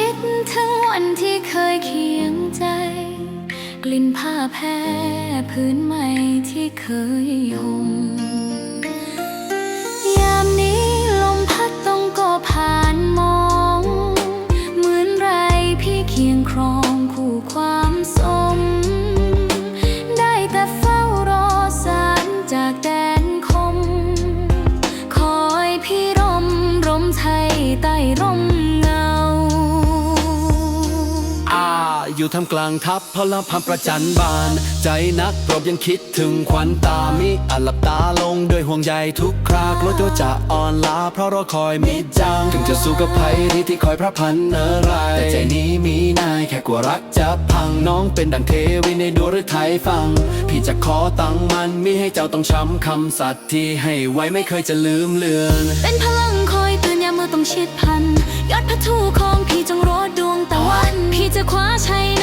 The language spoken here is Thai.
คิดถึงวันที่เคยเคียงใจ กลิ่นผ้าแพรพื้นใหม่ที่เคยห่มยามนี้ลมพัดต้องก็ผ่านมอง เหมือนไรพี่เคียงครองคู่ความสม ได้แต่เฝ้ารอสารจากแดนคม คอยพี่รมรมไทยใต้ร่ม อยู่ทำกลางทัพพลพันประจันบาน ใจนักรบยังคิดถึงขวัญตามิอาจหลับตาลงด้วยห่วงใยทุกครากลัวตัวจะอ่อนล้าเพราะรอคอยมิตรจัง ถึงจะสู้กับภัยที่ที่คอยพระพันอะไรแต่ใจนี้มีนายแค่กลัวรักจะพังน้องเป็นดังเทวีในดวงฤทัยฟัง พี่จะขอตั้งมันมิให้เจ้าต้องช้ำคำสัตย์ที่ให้ไว้ไม่เคยจะลืมเลือน เป็นพลังคอยเตือนยามเมื่อต้องชิดพันยอดพัทูของพี่จงรดดวงตะวัน พี่จะคว้าชัย